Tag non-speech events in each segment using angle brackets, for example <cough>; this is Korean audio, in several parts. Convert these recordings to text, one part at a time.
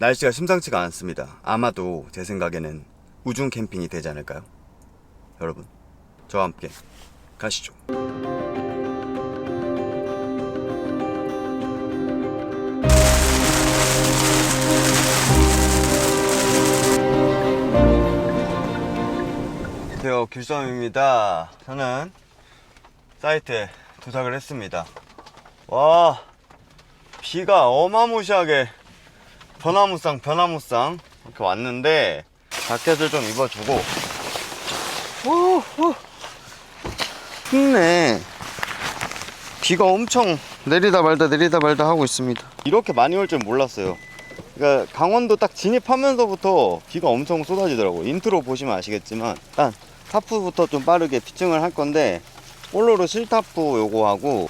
날씨가 심상치가 않습니다. 아마도 제 생각에는 우중 캠핑이 되지 않을까요? 여러분, 저와 함께 가시죠. 안녕하세요, 규썸입니다. 저는 사이트에 도착을 했습니다. 와, 비가 어마무시하게 변화무쌍 변화무쌍. 이렇게 왔는데 자켓을 좀 입어주고. 오, 오. 춥네. 비가 엄청 내리다 말다 내리다 말다 하고 있습니다. 이렇게 많이 올 줄 몰랐어요. 그러니까 강원도 딱 진입하면서부터 비가 엄청 쏟아지더라고 인트로 보시면 아시겠지만 일단 타프부터 좀 빠르게 피칭을 할 건데 볼로로 실타프 요거 하고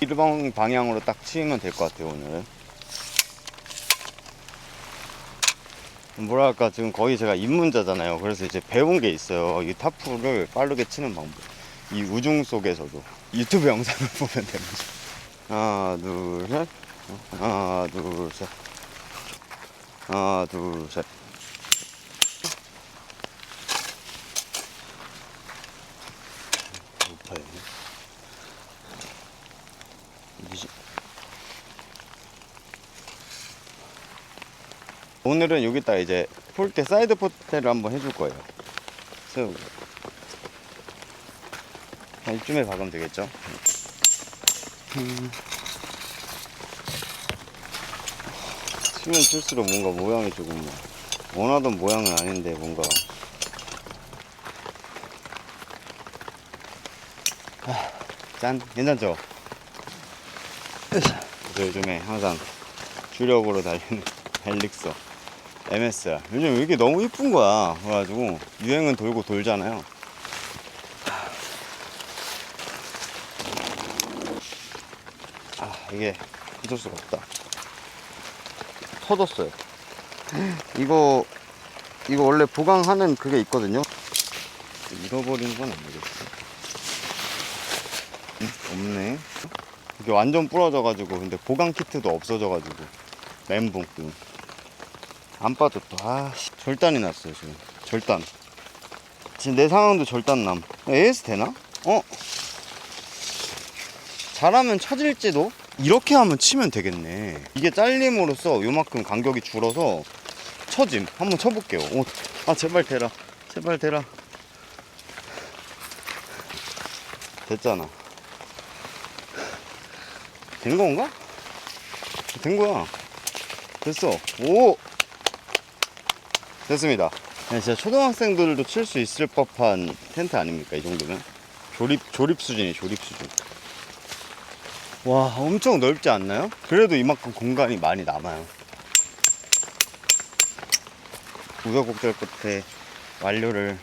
일방 방향으로 딱 치면 될 것 같아요 오늘 뭐랄까 지금 거의 제가 입문자잖아요. 그래서 이제 배운 게 있어요. 이 타프를 빠르게 치는 방법. 이 우중 속에서도 유튜브 영상을 <laughs> 보면 됩니다 하나 둘 셋. 하나 둘 셋. 하나 둘 셋 높아요 이십. 오늘은 여기다 이제 폴대 사이드 포테를 한번 해줄 거예요. 세우고. 한 이쯤에 박으면 되겠죠? 음. 치면 칠수록 뭔가 모양이 조금 뭐 원하던 모양은 아닌데 뭔가 아, 짠 괜찮죠? 저 요즘에 항상 주력으로 달리는 <laughs> 헬릭서 MSR 요즘 이게 너무 이쁜 거야? 그래가지고 유행은 돌고 돌잖아요. 아 이게 어쩔 수가 없다. 터졌어요. 이거 이거 원래 보강하는 그게 있거든요. 잃어버린 건 아니겠지? 응? 없네. 이게 완전 부러져가지고 근데 보강 키트도 없어져가지고 멘붕 응. 안 빠졌다. 아 씨, 절단이 났어요 지금. 절단. 지금 내 상황도 절단 남. AS 되나? 어? 잘하면 쳐질지도? 이렇게 하면 치면 되겠네. 이게 잘림으로써 요만큼 간격이 줄어서 쳐짐. 한번 쳐볼게요. 오, 아 제발 되라. 제발 되라. 됐잖아. 된 건가? 된 거야. 됐어. 오 됐습니다. 네, 진짜 초등학생들도 칠 수 있을 법한 텐트 아닙니까 이 정도면? 조립 조립 수준이 조립 수준. 와 엄청 넓지 않나요? 그래도 이만큼 공간이 많이 남아요. 우여곡절 끝에 완료를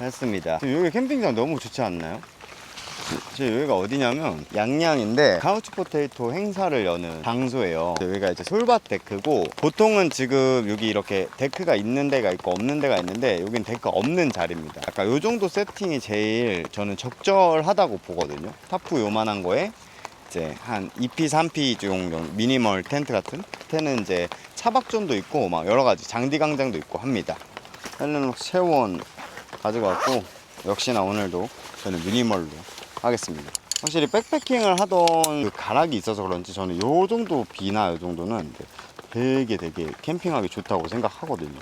했습니다. 여기 캠핑장 너무 좋지 않나요? 제 여기가 어디냐면 양양인데 카우치 포테이토 행사를 여는 장소예요. 여기가 이제 솔밭 데크고 보통은 지금 여기 이렇게 데크가 있는 데가 있고 없는 데가 있는데 여긴 데크가 없는 자리입니다. 약간 요 정도 세팅이 제일 저는 적절하다고 보거든요. 타프 요만한 거에 이제 한 2P, 3P 정도 미니멀 텐트 같은 텐트는 이제 차박존도 있고 막 여러 가지 장디 강장도 있고 합니다. 헬렌록 세원 가져갔고 역시나 오늘도 저는 미니멀로 하겠습니다. 확실히 백패킹을 하던 그 가락이 있어서 그런지 저는 요 정도 비나 요 정도는 되게 되게 캠핑하기 좋다고 생각하거든요.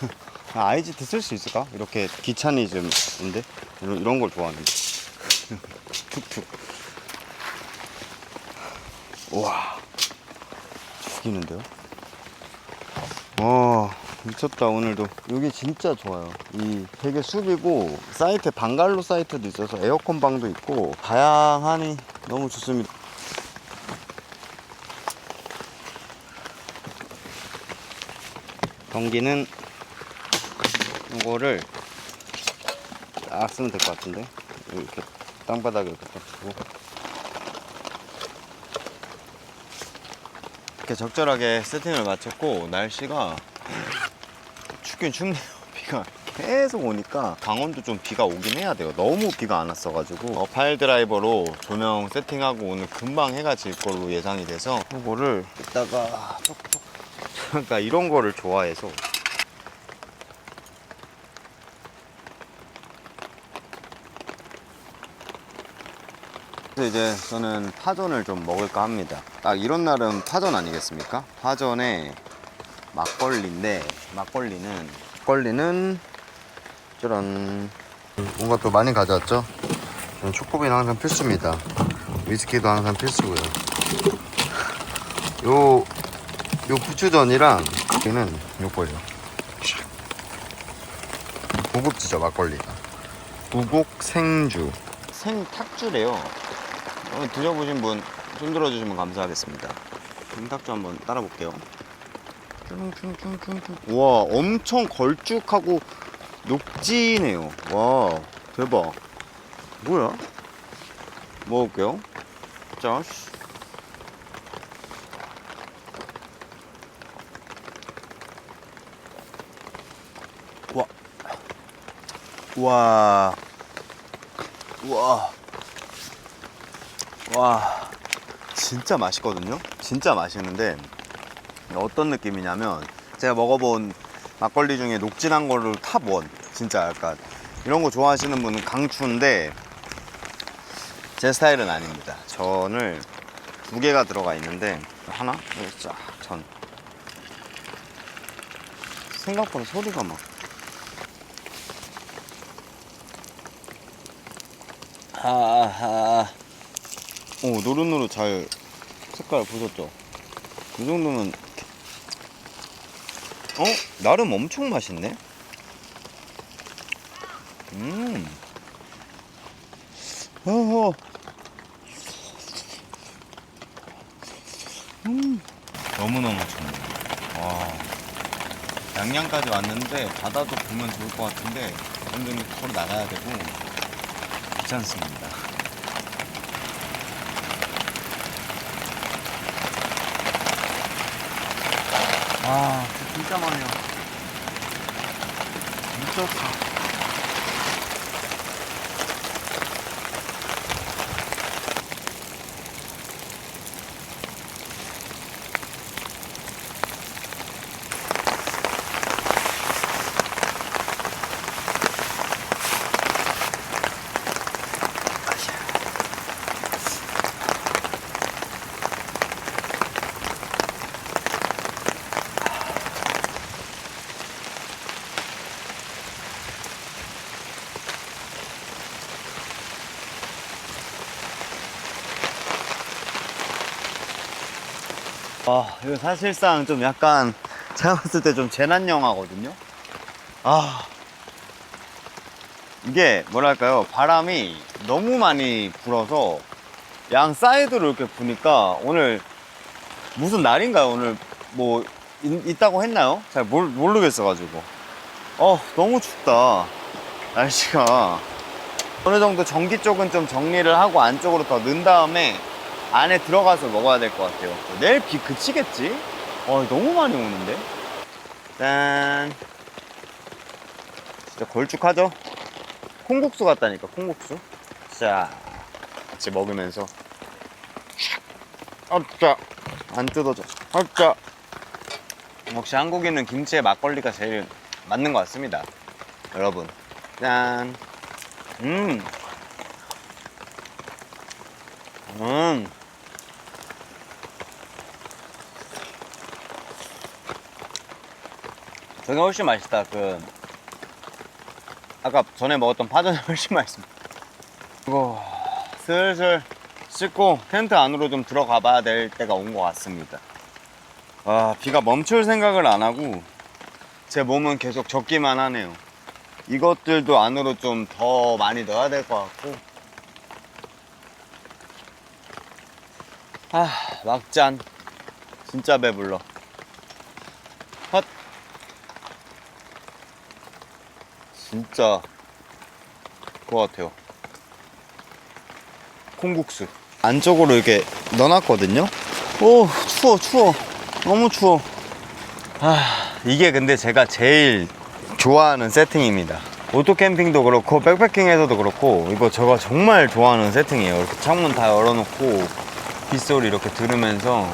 <laughs> 아, IGT 쓸수 있을까? 이렇게 귀차니즘인데 이런, 이런 걸 좋아하는데 <laughs> 툭툭 우와 죽이는데요? 와 미쳤다 오늘도. 여기 진짜 좋아요. 이 되게 숲이고 사이트에 방갈로 사이트도 있어서 에어컨 방도 있고 다양하니 너무 좋습니다. 전기는 이거를 딱 쓰면 될 것 같은데? 이렇게 땅바닥에 이렇게 딱 두고. 이렇게 적절하게 세팅을 마쳤고 날씨가 춥긴 춥네요 <laughs> 비가 계속 오니까 강원도 좀 비가 오긴 해야 돼요. 너무 비가 안 왔어가지고 어, 파일 드라이버로 조명 세팅하고 오늘 금방 해가 질 걸로 예상이 돼서 이거를 이따가 톡톡 그러니까 이런 거를 좋아해서 그래서 이제 저는 파전을 좀 먹을까 합니다. 딱 이런 날은 파전 아니겠습니까? 파전에 막걸리인데 막걸리는 막걸리는 짜란 뭔가 또 많이 가져왔죠? 초코비는 항상 필수입니다. 위스키도 항상 필수고요. 요, 요 부추전이랑 여기는 요거예요. 고급지죠 막걸리가. 우곡 생주. 생탁주래요. 어, 드셔보신 분 손 들어주시면 감사하겠습니다. 생탁주 한번 따라 볼게요. 와 엄청 걸쭉하고 녹진해요. 와 대박. 뭐야? 먹을게요. 자. 씨. 와. 와. 와. 와. 진짜 맛있거든요? 진짜 맛있는데 어떤 느낌이냐면 제가 먹어본 막걸리 중에 녹진한 거를 탑1 진짜 약간 이런 거 좋아하시는 분은 강추인데 제 스타일은 아닙니다. 전을 두 개가 들어가 있는데 하나 쫙전. 생각보다 소리가 막. 하하. 오 노릇노릇 잘 색깔 보셨죠? 이 정도면 어? 나름 엄청 맛있네? 음. 어허. 음. 너무너무 좋네. 와. 양양까지 왔는데 바다도 보면 좋을 것 같은데 완전히 걸어 나가야 되고 귀찮습니다. 아, 진짜 많아요. 2.4. 아, 이거 사실상 좀 약간 제가 봤을 때 좀 재난 영화거든요. 아, 이게 뭐랄까요? 바람이 너무 많이 불어서 양 사이드로 이렇게 부니까 오늘 무슨 날인가요? 오늘 뭐 있, 있다고 했나요? 잘 모르, 모르겠어가지고. 어, 너무 춥다. 날씨가. 어느 정도 전기 쪽은 좀 정리를 하고 안쪽으로 더 넣은 다음에 안에 들어가서 먹어야 될 것 같아요. 내일 비 그치겠지? 어, 너무 많이 오는데? 짠. 진짜 걸쭉하죠? 콩국수 같다니까, 콩국수. 자, 같이 먹으면서. 아짜, 안 뜯어져. 아짜. 역시 한국인은 김치에 막걸리가 제일 맞는 것 같습니다. 여러분. 짠. 음. 음. 저게 훨씬 맛있다. 그 아까 전에 먹었던 파전이 <laughs> 훨씬 맛있습니다. 이거 슬슬 씻고 텐트 안으로 좀 들어가 봐야 될 때가 온 것 같습니다. 아, 비가 멈출 생각을 안 하고 제 몸은 계속 젖기만 하네요. 이것들도 안으로 좀 더 많이 넣어야 될 것 같고. 아, 막잔. 진짜 배불러. 진짜 그거 같아요. 콩국수. 안쪽으로 이렇게 넣어놨거든요. 오, 추워, 추워. 너무 추워. 아, 이게 근데 제가 제일 좋아하는 세팅입니다. 오토 캠핑도 그렇고 백패킹에서도 그렇고 이거 제가 정말 좋아하는 세팅이에요. 이렇게 창문 다 열어놓고 빗소리 이렇게 들으면서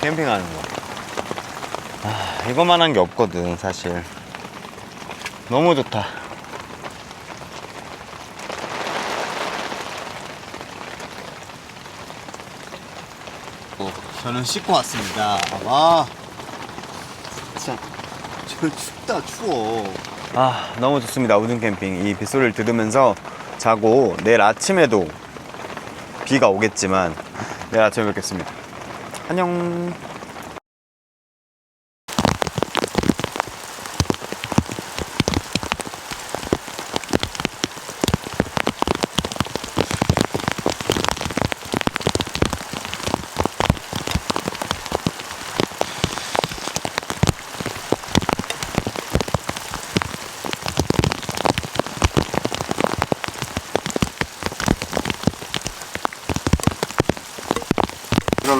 캠핑하는 거. 아, 이거만 한 게 없거든 사실. 너무 좋다. 저는 씻고 왔습니다. 와, 진짜 저 춥다 추워. 아 너무 좋습니다 우중 캠핑 이 빗소리를 들으면서 자고 내일 아침에도 비가 오겠지만 내일 아침에 뵙겠습니다. 안녕.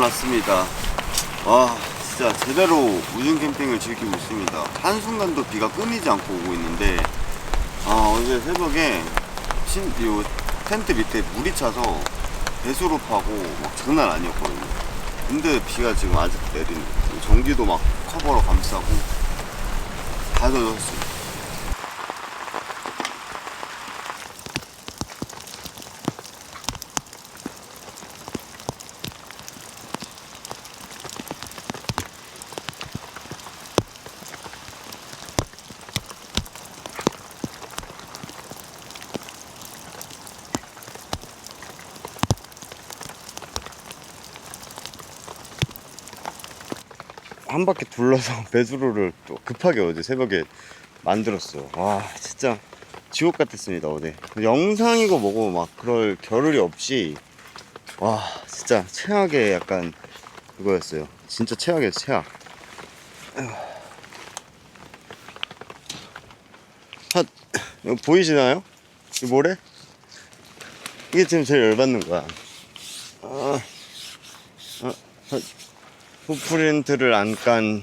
일어났습니다. 와, 진짜 제대로 우중 캠핑을 즐기고 있습니다. 한순간도 비가 끊이지 않고 오고 있는데, 아, 어제 새벽에 신, 요 텐트 밑에 물이 차서 배수로 파고 막 장난 아니었거든요. 근데 비가 지금 아직 내리는. 전기도 막 커버로 감싸고 다 젖었어요. 한 바퀴 둘러서 <laughs> 배수로를 또 급하게 어제 새벽에 만들었어요. 와, 진짜 지옥 같았습니다, 어제. 영상이고 뭐고 막 그럴 겨를이 없이, 와, 진짜 최악의 약간 그거였어요. 진짜 최악이었어, 최악. <sighs> 핫, 이거 보이시나요? 이 모래? 이게 지금 제일 열받는 거야. 아, 아, 아. 풋프린트를 안 깐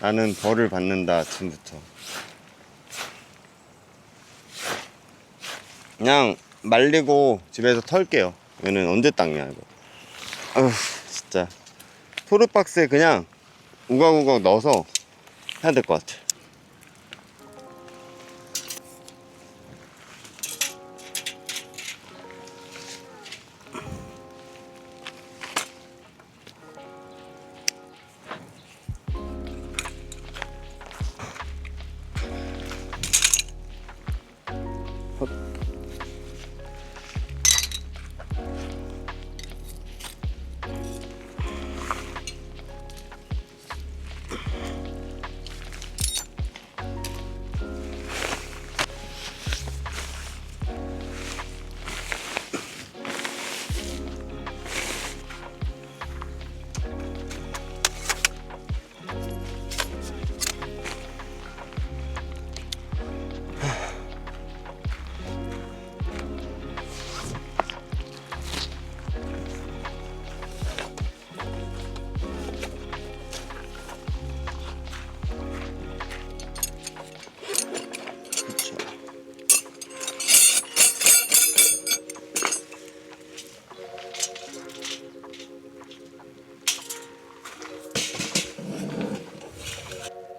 나는 벌을 받는다 아침부터. 그냥 말리고 집에서 털게요. 얘는 언제 닦냐 이거. 아휴 진짜. 토르박스에 그냥 우걱우걱 넣어서 해야 될 것 같아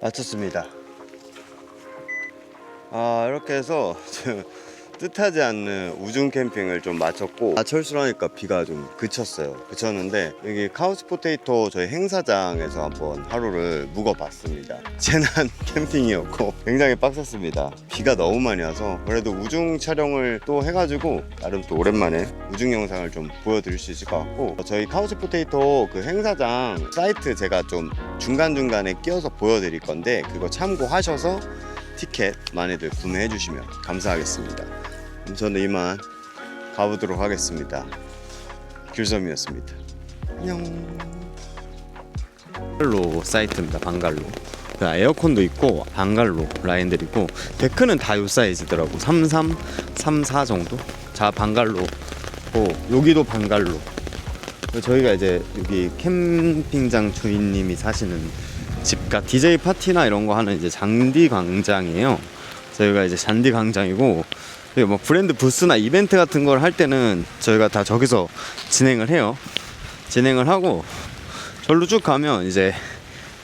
마쳤습니다. 아 이렇게 해서 <laughs> 뜻하지 않는 우중 캠핑을 좀 마쳤고 아철수라니까 비가 좀 그쳤어요. 그쳤는데 여기 카우스 포테이토 저희 행사장에서 한번 하루를 묵어봤습니다. <laughs> 재난 캠핑이었고 굉장히 빡셌습니다. 비가 너무 많이 와서 그래도 우중 촬영을 또 해가지고 나름 또 오랜만에 우중 영상을 좀 보여드릴 수 있을 것 같고 저희 카우스 포테이토 그 행사장 사이트 제가 좀 중간중간에 끼워서 보여드릴 건데 그거 참고하셔서 티켓 많이들 구매해 주시면 감사하겠습니다. 저는 이만 가보도록 하겠습니다. 길섬이었습니다. 안녕. 방갈로 사이트입니다. 방갈로. 그 에어컨도 있고 방갈로 라인들이고 데크는 다 요 사이즈더라고. 33, 34 정도. 자 방갈로. 고 여기도 방갈로. 저희가 이제 여기 캠핑장 주인님이 사시는 집가 DJ 파티나 이런 거 하는 이제 잔디 광장이에요. 저희가 이제 잔디 광장이고 뭐 브랜드 부스나 이벤트 같은 걸 할 때는 저희가 다 저기서 진행을 해요. 진행을 하고 절로 쭉 가면 이제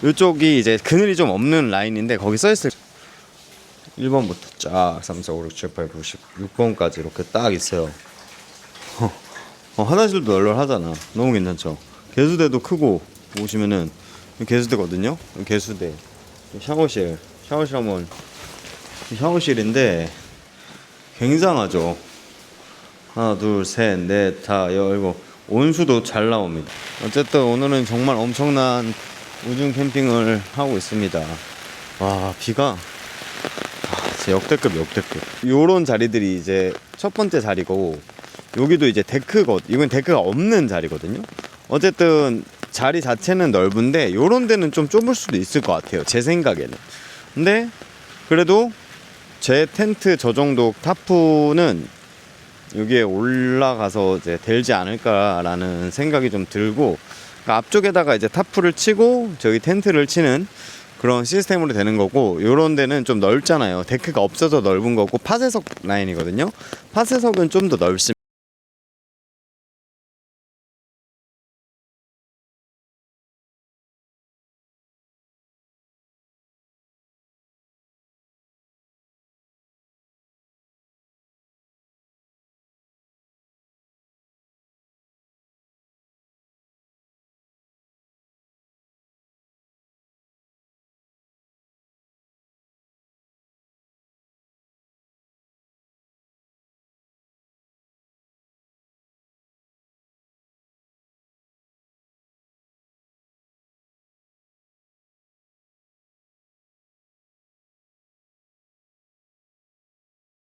이쪽이 이제 그늘이 좀 없는 라인인데 거기 써 있을 1번부터 쫙 3, 4, 5, 6, 7, 8, 9, 10, 6번까지 이렇게 딱 있어요. 어, 화장실도 널널하잖아. 너무 괜찮죠. 개수대도 크고 보시면은 개수대거든요. 개수대, 샤워실, 샤워실 한번 이 샤워실인데 굉장하죠. 하나, 둘, 셋, 넷, 다, 여, 일곱. 온수도 잘 나옵니다. 어쨌든 오늘은 정말 엄청난 우중 캠핑을 하고 있습니다. 와, 비가 아, 진짜 역대급 역대급. 요런 자리들이 이제 첫 번째 자리고 여기도 이제 데크거 이건 데크가 없는 자리거든요. 어쨌든 자리 자체는 넓은데 요런 데는 좀 좁을 수도 있을 것 같아요. 제 생각에는. 근데 그래도 제 텐트 저 정도 타프는 여기에 올라가서 이제 될지 않을까라는 생각이 좀 들고 그러니까 앞쪽에다가 이제 타프를 치고 저기 텐트를 치는 그런 시스템으로 되는 거고 요런 데는 좀 넓잖아요. 데크가 없어서 넓은 거고 파쇄석 라인이거든요. 파쇄석은 좀 더 넓습니다